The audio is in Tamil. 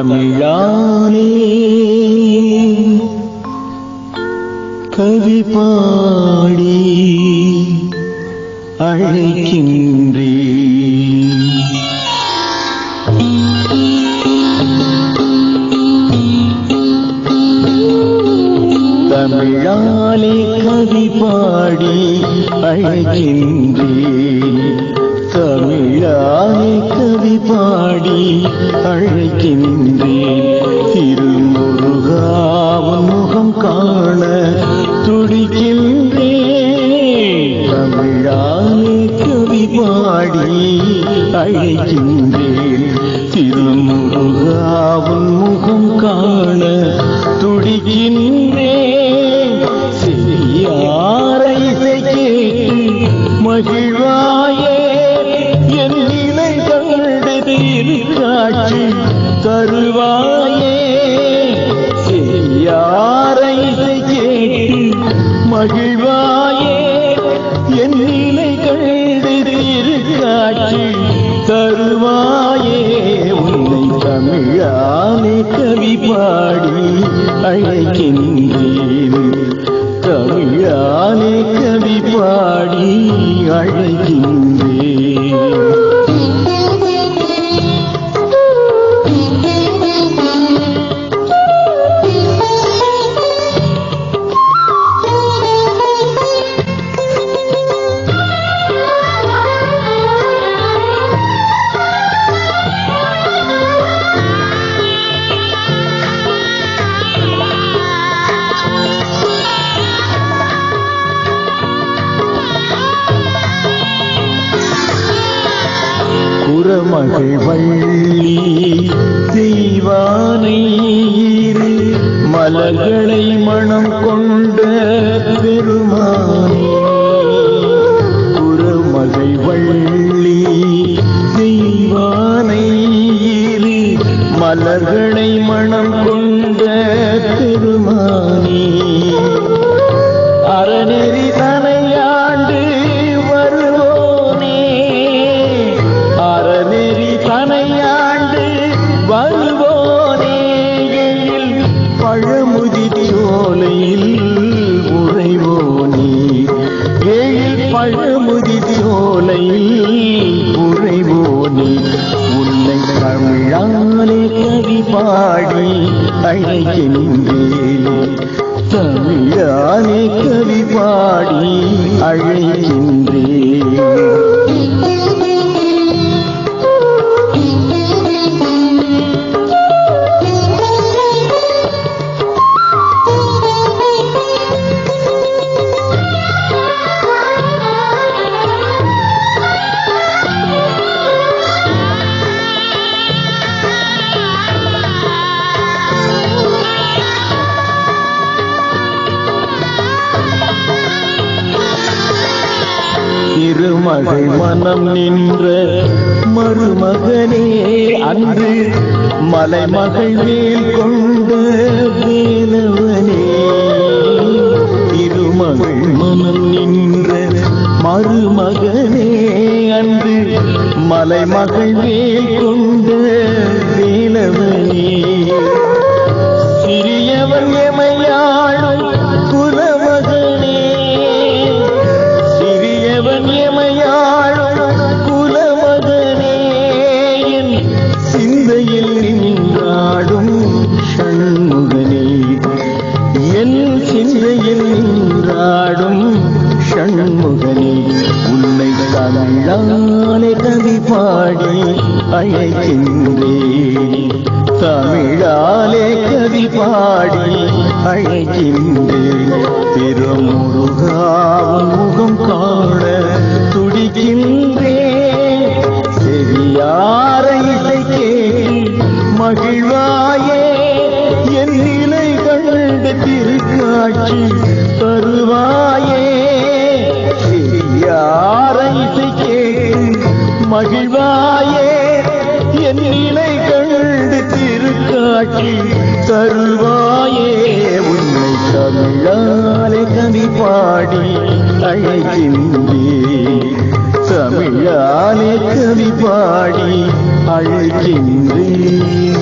தமிழானே. கவி பாடி அழைக்கின்றே தமிழாலே கவி பாடி அழைக்கின்றே தமிழாலே கவி பாடி அழைக்கின்றேன். திருமுருகாவன் முகம் காண துடிக்கின்றேன். தமிழாலே கவி பாடி அழைக்கின்றேன். திருமுருகாவன் முகம் காண மகிழ்வாயே. என் நிலைகள் கண்டு மகிழ்வள்ளி வள்ளி மலர்களை மனம் கொண்ட பெருமானே குருமகை வள்ளி தெய்வானை மலர்களை மனம் பாடி அழைக்கின்றேன். தமிழானே கவி பாடி அழைக்கின்றேன். மகள் மனம் நின்ற மருமகனே அன்று மலைமகள் மேல் கொண்ட வேலவனே. திருமகள் மனம் நின்ற மருமகனே அன்று மலைமகள் மேல் கொண்ட தமிழாலே கவி பாடி அழைக்கின்றேன் தமிழாலே கவி பாடி அழைக்கின்றேன் திருமுருகாவும் முகம் காண துடிக்கின்றேன் செவியாரை கேள் மகிழ்வாயே. என் நிலை கண்டு திருக்காட்சி திருக்காட்சி தருவாயே. உன்னை தமிழாலே கவி பாடி அழைக்கின்றேன் தமிழாலே கவி பாடி அழைக்கின்றேன்